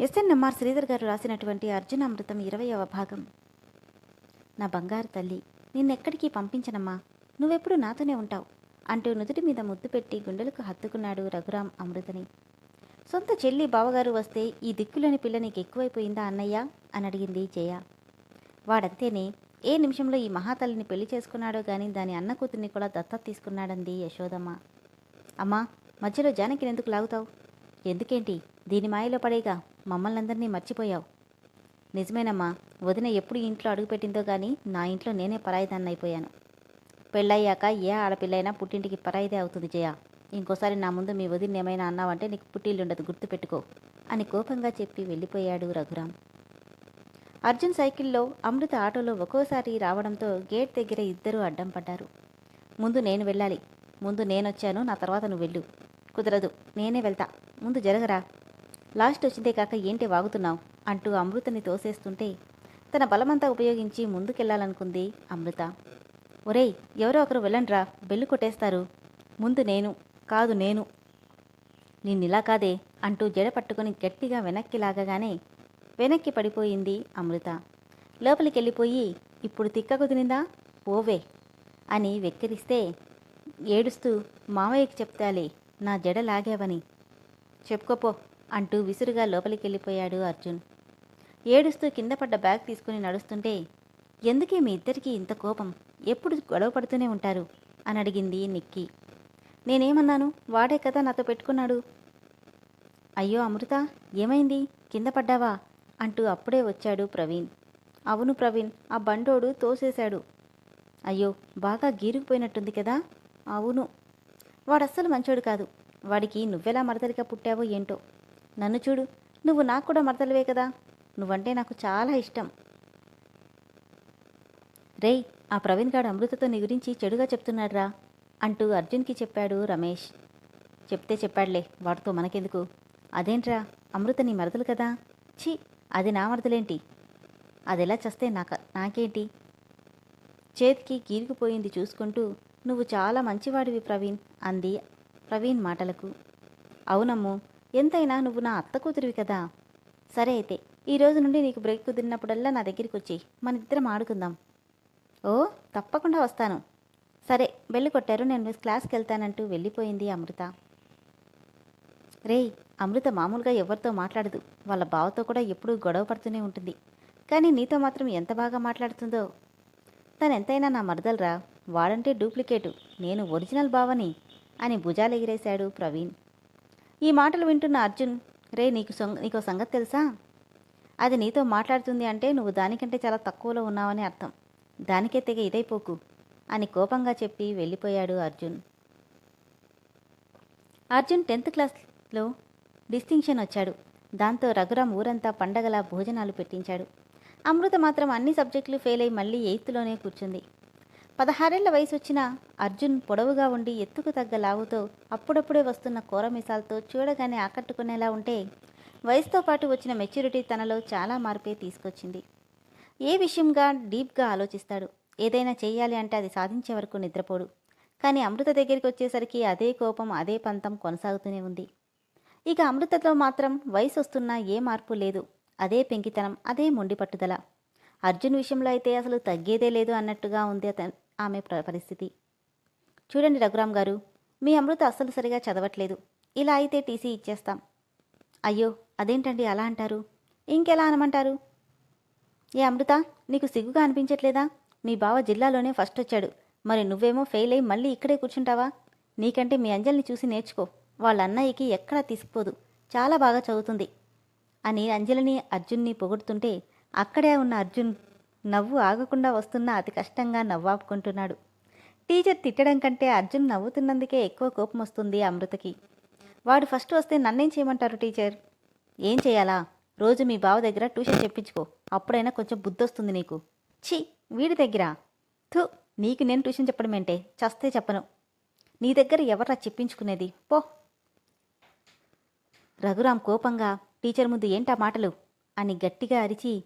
SNMR Sridhar గారు రాసినటువంటి అర్జున అమృతం ఇరవయవ భాగం. నా బంగారు తల్లి నిన్నెక్కడికి పంపించనమ్మా? నువ్వెప్పుడు నాతోనే ఉంటావు? అంటూ నుదుటి మీద ముద్దు పెట్టి గుండెలకు హత్తుకున్నాడు రఘురాం అమృతని. సొంత చెల్లి బావగారు వస్తే ఈ దిక్కులోని పిల్ల నీకు ఎక్కువైపోయిందా అన్నయ్య? అని అడిగింది జయ. వాడంతేనే ఏ నిమిషంలో ఈ మహాతల్లిని పెళ్ళి చేసుకున్నాడో కానీ దాని అన్న కూతుర్ని కూడా దత్తత తీసుకున్నాడంది యశోదమ్మ. అమ్మా మధ్యలో జానకిని ఎందుకు లాగుతావు? ఎందుకేంటి? దీని మాయలో పడేగా? మమ్మల్ని అందరినీ మర్చిపోయావు. నిజమేనమ్మా వదిన ఎప్పుడు ఇంట్లో అడుగుపెట్టిందో కానీ నా ఇంట్లో నేనే పరాయిదాన్ని అయిపోయాను పెళ్ళయ్యాక ఏ ఆడపిల్లైనా పుట్టింటికి పరాయిదే అవుతుంది జయ. ఇంకోసారి నా ముందు మీ వదిన ఏమైనా అన్నావంటే నీకు పుట్టిల్లుండదు గుర్తుపెట్టుకో అని కోపంగా చెప్పి వెళ్ళిపోయాడు రఘురాం అర్జున్ సైకిల్లో అమృత ఆటోలో ఒక్కోసారి రావడంతో గేట్ దగ్గర ఇద్దరూ అడ్డం పడ్డారు. ముందు నేను వెళ్ళాలి. ముందు నేనొచ్చాను నా తర్వాత నువ్వు వెళ్ళు. కుదరదు నేనే వెళ్తా. ముందు జరగరా? లాస్ట్ వచ్చిందే కాక ఏంటి వాగుతున్నావు? అంటూ అమృతని తోసేస్తుంటే తన బలమంతా ఉపయోగించి ముందుకెళ్ళాలనుకుంది అమృత. ఒరేయ్ ఎవరో ఒకరు వెళ్ళండ్రా బెల్లు కొట్టేస్తారు. ముందు నేను కాదు నేను. నిన్నిలా కాదే అంటూ జడ పట్టుకుని గట్టిగా వెనక్కి లాగగానే వెనక్కి పడిపోయింది అమృత. లోపలికి వెళ్ళిపోయి ఇప్పుడు తిక్క కుదిరిందా? పోవే అని వెక్కిరిస్తే ఏడుస్తూ మావయ్యకి చెప్తాలే నా జడ లాగావని. చెప్పుకోపో అంటూ విసురుగా లోపలికి వెళ్ళిపోయాడు అర్జున్. ఏడుస్తూ కింద పడ్డ బ్యాగ్ తీసుకుని నడుస్తుంటే ఎందుకే మీ ఇద్దరికీ ఇంత కోపం? ఎప్పుడు గొడవ పడుతూనే ఉంటారు? అని అడిగింది నిక్కి. నేనేమన్నాను? వాడే కదా నాతో పెట్టుకున్నాడు. అయ్యో అమృత ఏమైంది? కింద పడ్డావా? అంటూ అప్పుడే వచ్చాడు ప్రవీణ్. అవును ప్రవీణ్ ఆ బండోడు తోసేశాడు. అయ్యో బాగా గీరుకుపోయినట్టుంది కదా? అవును. వాడస్సలు మంచోడు కాదు. వాడికి నువ్వెలా మరదలిగా పుట్టావో ఏంటో. నన్ను చూడు నువ్వు నాకు కూడా మరదలివే కదా? నువ్వంటే నాకు చాలా ఇష్టం. రేయ్ ఆ ప్రవీణ్ గాడు అమృతతో నీ గురించి చెడుగా చెప్తున్నాడ్రా అంటూ అర్జున్కి చెప్పాడు రమేష్. చెప్తే చెప్పాడులే వాడితో మనకెందుకు? అదేంట్రా అమృత నీ మరదలు కదా? ఛీ అది నా మరదలేంటి? అది ఎలా చస్తే నాక నాకేంటి? చేతికి కీరికిపోయింది చూసుకుంటూ నువ్వు చాలా మంచివాడివి ప్రవీణ్ అంది ప్రవీణ్ మాటలకు. అవునమ్ము ఎంతైనా నువ్వు నా అత్త కూతురివి కదా. సరే అయితే ఈ రోజు నుండి నీకు బ్రేక్ కుదిరినప్పుడల్లా నా దగ్గరికి వచ్చి మన ఇద్దరం ఆడుకుందాం. ఓ తప్పకుండా వస్తాను. సరే వెళ్ళి కొట్టారు. నేను క్లాస్కి వెళ్తానంటూ వెళ్ళిపోయింది అమృత. రేయ్ అమృత మామూలుగా ఎవరితో మాట్లాడదు. వాళ్ళ బావతో కూడా ఎప్పుడూ గొడవ పడుతూనే ఉంటుంది. కానీ నీతో మాత్రం ఎంత బాగా మాట్లాడుతుందో. తను ఎంతైనా నా మరదలరా వాడంటే డూప్లికేటు. నేను ఒరిజినల్ బావని అని భుజాలు ఎగిరేశాడు ప్రవీణ్. ఈ మాటలు వింటున్న అర్జున్ రే నీకు సొంగ నీకో సంగతి తెలుసా? అది నీతో మాట్లాడుతుంది అంటే నువ్వు దానికంటే చాలా తక్కువలో ఉన్నావని అర్థం. దానికే తెగ ఇదైపోకు అని కోపంగా చెప్పి వెళ్ళిపోయాడు అర్జున్. అర్జున్ టెన్త్ క్లాస్లో డిస్టింక్షన్ వచ్చాడు. దాంతో రఘురాం ఊరంతా పండగలా భోజనాలు పెట్టించాడు. అమృత మాత్రం అన్ని సబ్జెక్టులు ఫెయిల్ అయి మళ్ళీ ఎయిత్లోనే కూర్చుంది. పదహారేళ్ళ వయసు వచ్చిన అర్జున్ పొడవుగా ఉండి ఎత్తుకు తగ్గ లావుతో అప్పుడప్పుడే వస్తున్న కూర మిసాలతో చూడగానే ఆకట్టుకునేలా ఉంటే వయసుతో పాటు వచ్చిన మెచ్యూరిటీ తనలో చాలా మార్పే తీసుకొచ్చింది. ఏ విషయంగా డీప్గా ఆలోచిస్తాడు? ఏదైనా చేయాలి అంటే అది సాధించే వరకు నిద్రపోడు. కానీ అమృత దగ్గరికి వచ్చేసరికి అదే కోపం అదే పంతం కొనసాగుతూనే ఉంది. ఇక అమృతతో మాత్రం వయసు వస్తున్నా ఏ మార్పు లేదు. అదే పెంకితనం అదే మొండి పట్టుదల అర్జున్ విషయంలో అయితే అసలు తగ్గేదే లేదు అన్నట్టుగా ఉంది అతను. ఆమె పరిస్థితి. చూడండి రఘురామ్ గారు మీ అమృత అస్సలు సరిగా చదవట్లేదు. ఇలా అయితే టీసీ ఇచ్చేస్తాం. అయ్యో అదేంటండి అలా అంటారు? ఇంకెలా అనమంటారు? ఏ అమృత నీకు సిగ్గుగా అనిపించట్లేదా? మీ బావ జిల్లాలోనే ఫస్ట్ వచ్చాడు. మరి నువ్వేమో ఫెయిల్ అయి మళ్ళీ ఇక్కడే కూర్చుంటావా? నీకంటే మీ అంజల్ని చూసి నేర్చుకో. వాళ్ళ అన్నయ్యకి ఎక్కడా తీసుకుపోదు చాలా బాగా చదువుతుంది. అని అంజలిని అర్జున్ని పొగుడుతుంటే అక్కడే ఉన్న అర్జున్ నవ్వు ఆగకుండా వస్తున్నా అతి కష్టంగా నవ్వాపుకుంటున్నాడు. టీచర్ తిట్టడం కంటే అర్జున్ నవ్వుతున్నందుకే ఎక్కువ కోపం వస్తుంది అమృతకి. వాడు ఫస్ట్ వస్తే నన్నేం చేయమంటారు టీచర్? ఏం చేయాలా? రోజు మీ బావ దగ్గర ట్యూషన్ చెప్పించుకో. అప్పుడైనా కొంచెం బుద్ధి వస్తుంది నీకు. ఛీ వీడి దగ్గర. థు నీకు నేను ట్యూషన్ చెప్పడం ఏంటే? చస్తే చెప్పను. నీ దగ్గర ఎవర్రా చెప్పించుకునేది? పో. రఘురాం కోపంగా టీచర్ ముందు ఏంటా మాటలు? అని గట్టిగా అరిచి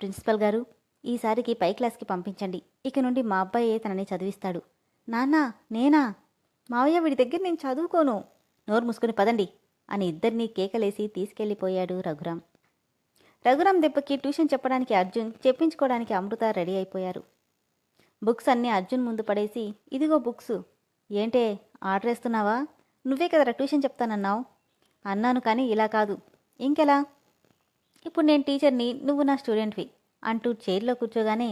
ప్రిన్సిపల్ గారు ఈసారికి పై క్లాస్కి పంపించండి. ఇక నుండి మా అబ్బాయే తనని చదివిస్తాడు. నాన్నా నేనా? మావయ్య వీడి దగ్గర నేను చదువుకోను. నోరు మూసుకుని పదండి అని ఇద్దరినీ కేకలేసి తీసుకెళ్ళిపోయాడు రఘురాం. రఘురామ్ దెబ్బకి ట్యూషన్ చెప్పడానికి అర్జున్ చెప్పించుకోవడానికి అమృత రెడీ అయిపోయారు. బుక్స్ అన్నీ అర్జున్ ముందు పడేసి ఇదిగో బుక్స్. ఏంటే ఆర్డర్ వేస్తున్నావా? నువ్వే కదరా ట్యూషన్ చెప్తానన్నావు? అన్నాను కానీ ఇలా కాదు. ఇంకెలా? ఇప్పుడు నేను టీచర్ని నువ్వు నా స్టూడెంట్వి. అంటూ చైర్లో కూర్చోగానే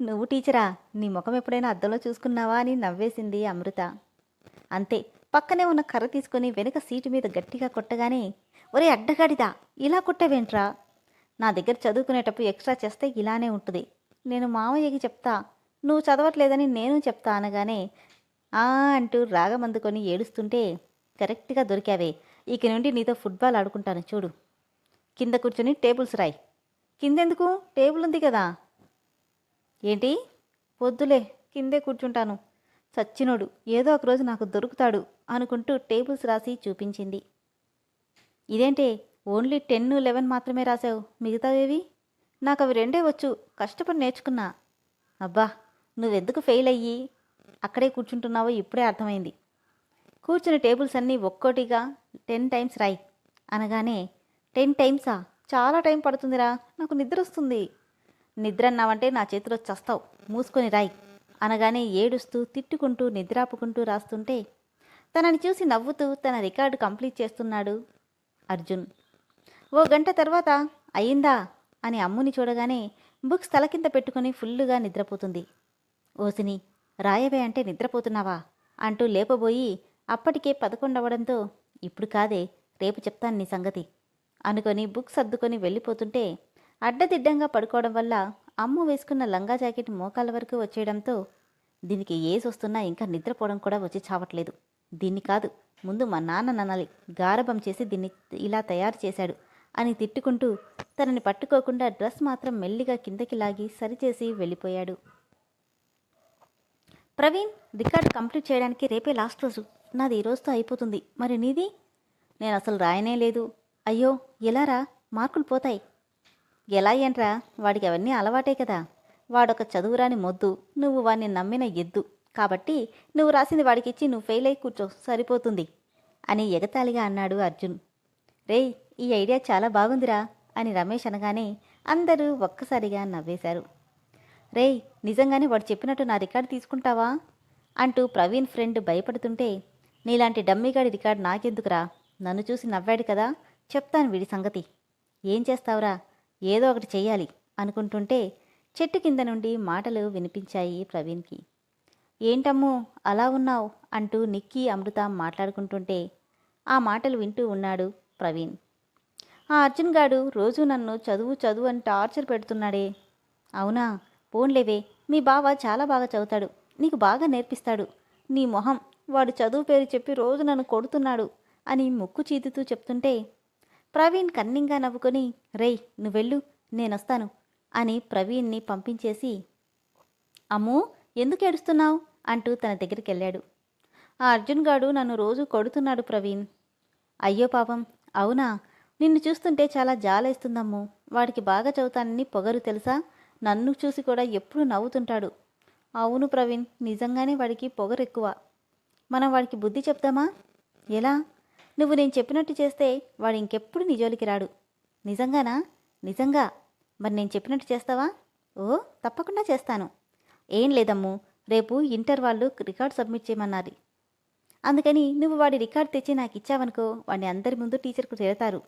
నువ్వు టీచరా నీ ముఖం ఎప్పుడైనా అద్దంలో చూసుకున్నావా? అని నవ్వేసింది అమృత. అంతే పక్కనే ఉన్న కర్ర తీసుకొని వెనుక సీటు మీద గట్టిగా కొట్టగానే ఒరే అడ్డగాడిదా ఇలా కొట్టవేంట్రా? నా దగ్గర చదువుకునేటప్పుడు ఎక్స్ట్రా చేస్తే ఇలానే ఉంటుంది. నేను మామయ్యకి చెప్తా నువ్వు చదవట్లేదని నేను చెప్తా అనగానే ఆ అంటూ రాగమందుకొని ఏడుస్తుంటే కరెక్ట్గా దొరికావే ఇక నుండి నీతో ఫుట్బాల్ ఆడుకుంటాను చూడు. కింద కూర్చొని టేబుల్స్ రాయి. కిందెందుకు? టేబుల్ ఉంది కదా. ఏంటి? పొద్దులే కిందే కూర్చుంటాను. సచ్చినోడు ఏదో ఒకరోజు నాకు దొరుకుతాడు అనుకుంటూ టేబుల్స్ రాసి చూపించింది. ఇదేంటే ఓన్లీ టెన్ లెవెన్ మాత్రమే రాసావు. మిగతావేవి? నాకు అవి రెండే వచ్చు. కష్టపడి నేర్చుకున్నా. అబ్బా నువ్వెందుకు ఫెయిల్ అయ్యి? అక్కడే కూర్చుంటున్నావో ఇప్పుడే అర్థమైంది. కూర్చున్న టేబుల్స్ అన్నీ ఒక్కోటిగా టెన్ టైమ్స్ రాయి అనగానే టెన్ టైమ్సా? చాలా టైం పడుతుందిరా నాకు నిద్ర వస్తుంది. నిద్ర అన్నావంటే నా చేతిలో చస్తావు మూసుకొని రాయి అనగానే ఏడుస్తూ తిట్టుకుంటూ నిద్రాపుకుంటూ రాస్తుంటే తనని చూసి నవ్వుతూ తన రికార్డు కంప్లీట్ చేస్తున్నాడు అర్జున్. ఓ గంట తర్వాత అయిందా అని అమ్ముని చూడగానే బుక్స్ తల కింద పెట్టుకుని ఫుల్లుగా నిద్రపోతుంది. ఓసిని రాయవే అంటే నిద్రపోతున్నావా అంటూ లేపబోయి అప్పటికే పదకొండవడంతో ఇప్పుడు కాదే రేపు చెప్తాను నీ సంగతి. అనుకొని బుక్స్ సర్దుకొని వెళ్ళిపోతుంటే అడ్డదిడ్డంగా పడుకోవడం వల్ల అమ్ము వేసుకున్న లంగా జాకెట్ మోకాల వరకు వచ్చేయడంతో దీనికి ఏసి వస్తున్నా ఇంకా నిద్రపోవడం కూడా వచ్చి చావట్లేదు. దీన్ని కాదు ముందు మా నాన్న ననాలి గారభం చేసి దీన్ని ఇలా తయారు చేశాడు అని తిట్టుకుంటూ తనని పట్టుకోకుండా డ్రెస్ మాత్రం మెల్లిగా కిందకి లాగి సరిచేసి వెళ్ళిపోయాడు. ప్రవీణ్ రికార్డ్ కంప్లీట్ చేయడానికి రేపే లాస్ట్ రోజు. నాది ఈ రోజుతో అయిపోతుంది. మరి నీది? నేను అసలు రాయనే లేదు. అయ్యో ఎలారా మార్కులు పోతాయి. ఎలా ఏంట్రా? వాడికి అవన్నీ అలవాటే కదా. వాడొక చదువురాని మొద్దు. నువ్వు వాడిని నమ్మిన ఎద్దు. కాబట్టి నువ్వు రాసింది వాడికిచ్చి నువ్వు ఫెయిల్ అయి కూర్చో. సరిపోతుంది. అని ఎగతాళిగా అన్నాడు అర్జున్. రేయ్ ఈ ఐడియా చాలా బాగుందిరా అని రమేష్ అనగానే అందరూ ఒక్కసారిగా నవ్వేశారు. రేయ్ నిజంగానే వాడు చెప్పినట్టు నా రికార్డు తీసుకుంటావా? అంటూ ప్రవీణ్ ఫ్రెండ్ భయపడుతుంటే నీలాంటి డమ్మీగాడి రికార్డు నాకెందుకురా? నన్ను చూసి నవ్వాడు కదా. చెప్తాను వీడి సంగతి. ఏం చేస్తావురా? ఏదో ఒకటి చెయ్యాలి అనుకుంటుంటే చెట్టు కింద నుండి మాటలు వినిపించాయి ప్రవీణ్కి. ఏంటమ్మూ అలా ఉన్నావు? అంటూ నిక్కీ అమృత మాట్లాడుకుంటుంటే ఆ మాటలు వింటూ ఉన్నాడు ప్రవీణ్. ఆ అర్జున్ గాడు రోజు నన్ను చదువు చదువు అని టార్చర్ పెడుతున్నాడే. అవునా? పోన్లేవే మీ బావ చాలా బాగా చదువుతాడు. నీకు బాగా నేర్పిస్తాడు. నీ మొహం వాడు చదువు పేరు చెప్పి రోజు నన్ను కొడుతున్నాడు అని ముక్కు చీదుతూ చెప్తుంటే ప్రవీణ్ కన్నింగా నవ్వుకొని రేయ్ నువ్వెళ్ళు నేనొస్తాను అని ప్రవీణ్ని పంపించేసి అమ్మూ ఎందుకు ఏడుస్తున్నావు? అంటూ తన దగ్గరికి వెళ్ళాడు ఆ అర్జున్ గాడు నన్ను రోజు కొడుతున్నాడు ప్రవీణ్. అయ్యో పాపం అవునా? నిన్ను చూస్తుంటే చాలా జాలేస్తుందమ్ము. వాడికి బాగా చదువుతానని పొగరు తెలుసా? నన్ను చూసి కూడా ఎప్పుడు నవ్వుతుంటాడు. అవును ప్రవీణ్ నిజంగానే వాడికి పొగరు ఎక్కువ మనం వాడికి బుద్ధి చెప్దామా? ఎలా? నువ్వు నేను చెప్పినట్టు చేస్తే వాడు ఇంకెప్పుడు నీ జోలికి రాడు. నిజంగానా? నిజంగా. మరి నేను చెప్పినట్టు చేస్తావా? ఓ తప్పకుండా చేస్తాను. ఏం లేదమ్ము. రేపు ఇంటర్ వాళ్ళు రికార్డ్ సబ్మిట్ చేయమన్నారు. అందుకని నువ్వు వాడి రికార్డ్ తెచ్చి నాకు ఇచ్చావనుకో వాడిని అందరి ముందు టీచర్కు చేరతారు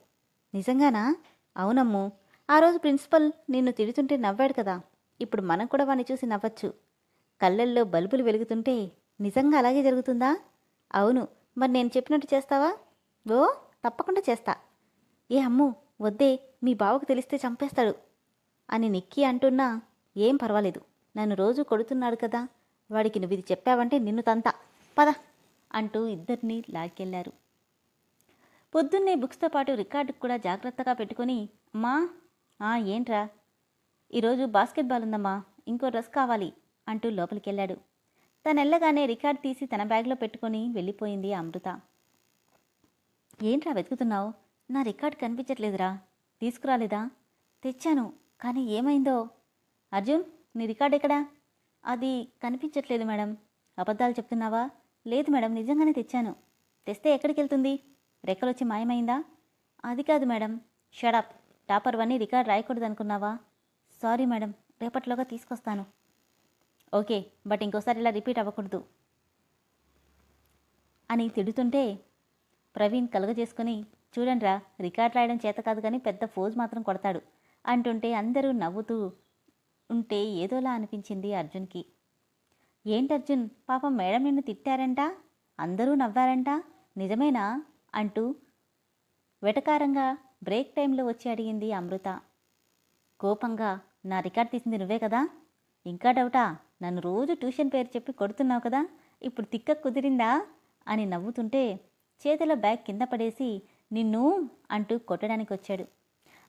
నిజంగానా? అవునమ్ము. ఆ రోజు ప్రిన్సిపల్ నిన్ను తిడుతుంటే నవ్వాడు కదా. ఇప్పుడు మనం కూడా వాడిని చూసి నవ్వచ్చు. కళ్ళల్లో బల్బులు వెలుగుతుంటే నిజంగా అలాగే జరుగుతుందా? అవును. మరి నేను చెప్పినట్టు చేస్తావా? ఓ తప్పకుండా చేస్తా. ఏ అమ్ము వద్దే మీ బావకు తెలిస్తే చంపేస్తాడు అని నిక్కి అంటున్నా ఏం పర్వాలేదు. నన్ను రోజు కొడుతున్నాడు కదా వాడికి నువ్వు ఇది చెప్పావంటే నిన్ను తంత. పద అంటూ ఇద్దరిని లాక్కెళ్ళారు. పొద్దున్నే బుక్స్తో పాటు రికార్డు కూడా జాగ్రత్తగా పెట్టుకొని అమ్మా ఆ ఏంట్రా? ఈరోజు బాస్కెట్బాల్ ఉందమ్మా ఇంకో డ్రెస్ కావాలి అంటూ లోపలికెళ్ళాడు. తనెళ్ళగానే రికార్డ్ తీసి తన బ్యాగ్లో పెట్టుకొని వెళ్ళిపోయింది అమృత. ఏంట్రా వెతుకుతున్నావు? నా రికార్డ్ కనిపించట్లేదురా. తీసుకురాలేదా? తెచ్చాను కానీ ఏమైందో? అర్జున్ నీ రికార్డ్ ఎక్కడా? అది కనిపించట్లేదు మేడం. అబద్ధాలు చెప్తున్నావా? లేదు మేడం నిజంగానే తెచ్చాను. తెస్తే ఎక్కడికి వెళ్తుంది రెక్కలొచ్చి మాయమైందా? అది కాదు మేడం. షడప్ టాపర్ వన్నీ రికార్డ్ రాయకూడదు అనుకున్నావా సారీ మేడం రేపట్లోగా తీసుకొస్తాను. ఓకే బట్ ఇంకోసారి ఇలా రిపీట్ అవ్వకూడదు. అని తిడుతుంటే ప్రవీణ్ కలుగజేసుకుని చూడండిరా రికార్డ్ రాయడం చేత కాదు కానీ పెద్ద ఫోజ్ మాత్రం కొడతాడు అంటుంటే అందరూ నవ్వుతూ ఉంటే ఏదోలా అనిపించింది అర్జున్కి. ఏంటి అర్జున్ పాపం మేడం నిన్ను తిట్టారంట? అందరూ నవ్వారంట? నిజమేనా? అంటూ వెటకారంగా బ్రేక్ టైంలో వచ్చి అడిగింది అమృత. కోపంగా నా రికార్డ్ తీసింది నువ్వే కదా? ఇంకా డౌటా? నన్ను రోజు ట్యూషన్ పేరు చెప్పి కొడుతున్నావు కదా? ఇప్పుడు తిక్క కుదిరిందా? అని నవ్వుతుంటే చేతిలో బ్యాగ్ కింద పడేసి నిన్ను అంటూ కొట్టడానికి వచ్చాడు.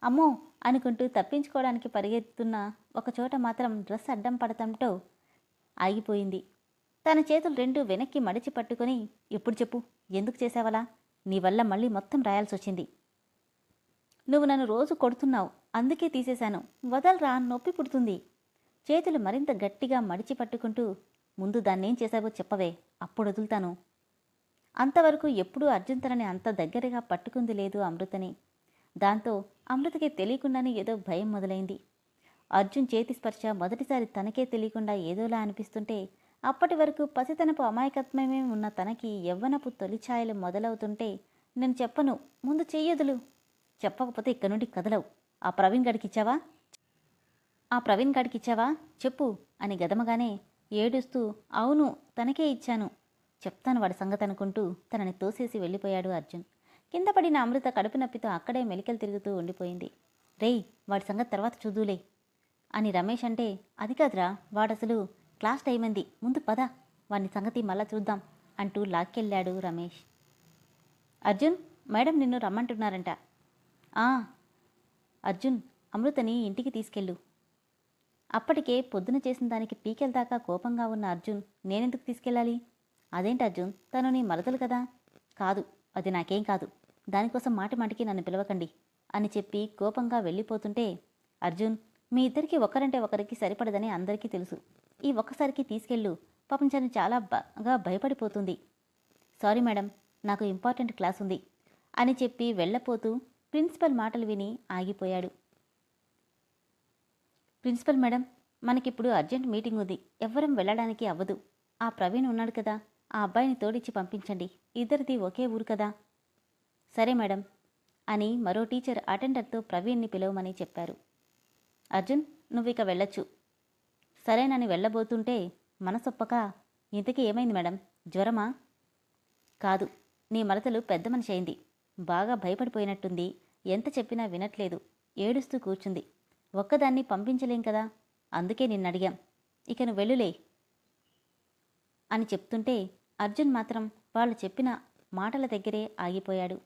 అమ్మో! అనుకుంటూ తప్పించుకోవడానికి పరిగెత్తున్న ఒక చోట మాత్రం డ్రెస్ అడ్డం పడటంతో ఆగిపోయింది. తన చేతులు రెండు వెనక్కి మడిచి పట్టుకొని ఎప్పుడు చెప్పు? ఎందుకు చేసావలా నీ వల్ల మళ్ళీ మొత్తం రాయాల్సి వచ్చింది. నువ్వు నన్ను రోజు కొడుతున్నావు. అందుకే తీసేశాను. వదలరా నొప్పి పుడుతుంది. చేతులు మరింత గట్టిగా మడిచి పట్టుకుంటూ ముందు దాన్నేం చేశావో చెప్పవే. అప్పుడు వదులుతాను. అంతవరకు ఎప్పుడూ అర్జున్ తనని అంత దగ్గరగా పట్టుకుంది లేదు అమృతని. దాంతో అమృతకి తెలియకుండానే ఏదో భయం మొదలైంది. అర్జున్ చేతి స్పర్శ మొదటిసారి తనకే తెలియకుండా ఏదోలా అనిపిస్తుంటే అప్పటి వరకు పసితనపు అమాయకత్వమే ఉన్న తనకి యవ్వనపు తొలిఛాయలు మొదలవుతుంటే నేను చెప్పను ముందు చెయ్యదులు. చెప్పకపోతే ఇక్కడి నుండి కదలవు. ఆ ప్రవీణ్ గడికి ఇచ్చావా? ఆ ప్రవీణ్ గడికి ఇచ్చావా? చెప్పు అని గదమగానే ఏడుస్తూ అవును తనకే ఇచ్చాను. చెప్తాను వాడి సంగతి అనుకుంటూ తనని తోసేసి వెళ్ళిపోయాడు అర్జున్. కింద పడిన అమృత కడుపు నొప్పితో అక్కడే మెలికలు తిరుగుతూ ఉండిపోయింది. రేయ్ వాడి సంగతి తర్వాత చూదులే అని రమేష్ అంటే అది కాదురా వాడసలు క్లాస్ టైం అయింది ముందు పద వాని సంగతి మళ్ళా చూద్దాం అంటూ లాక్కెళ్ళాడు రమేష్. అర్జున్ మేడం నిన్ను రమ్మంటున్నారంట. ఆ అర్జున్ అమృతని ఇంటికి తీసుకెళ్ళు. అప్పటికే పొద్దున చేసిన దానికి పీకెల్ దాకా కోపంగా ఉన్న అర్జున్ నేనెందుకు తీసుకెళ్ళాలి? అదేంటి అర్జున్? తను నీ మరదలు కదా? కాదు అది నాకేం కాదు. దానికోసం మాటి మాటికి నన్ను పిలవకండి అని చెప్పి కోపంగా వెళ్ళిపోతుంటే అర్జున్ మీ ఇద్దరికి ఒకరంటే ఒకరికి సరిపడదని అందరికీ తెలుసు. ఈ ఒక్కసారికి తీసుకెళ్ళు. పాపం తను చాలా బాగా భయపడిపోతుంది. సారీ మేడం నాకు ఇంపార్టెంట్ క్లాస్ ఉంది అని చెప్పి వెళ్ళపోతూ ప్రిన్సిపల్ మాటలు విని ఆగిపోయాడు. ప్రిన్సిపల్ మేడం మనకిప్పుడు అర్జెంట్ మీటింగ్ ఉంది. ఎవ్వరం వెళ్ళడానికి అవ్వదు. ఆ ప్రవీణ్ ఉన్నాడు కదా? ఆ అబ్బాయిని తోడిచ్చి పంపించండి. ఇద్దరిది ఒకే ఊరు కదా. సరే మేడం అని మరో టీచర్ అటెండర్తో ప్రవీణ్ని పిలవమని చెప్పారు. అర్జున్ నువ్వు ఇక వెళ్ళొచ్చు. సరేనని వెళ్ళబోతుంటే మనసొప్పక ఇంతకీ ఏమైంది మేడం? జ్వరమా? కాదు నీ మరతలు పెద్ద మనిషి అయింది. బాగా భయపడిపోయినట్టుంది. ఎంత చెప్పినా వినట్లేదు. ఏడుస్తూ కూర్చుంది. ఒక్కదాన్ని పంపించలేం కదా? అందుకే నిన్ను అడిగాం ఇక నువ్వు వెళ్ళులే అని చెప్తుంటే అర్జున్ మాత్రం వాళ్ళు చెప్పిన మాటల దగ్గరే ఆగిపోయాడు.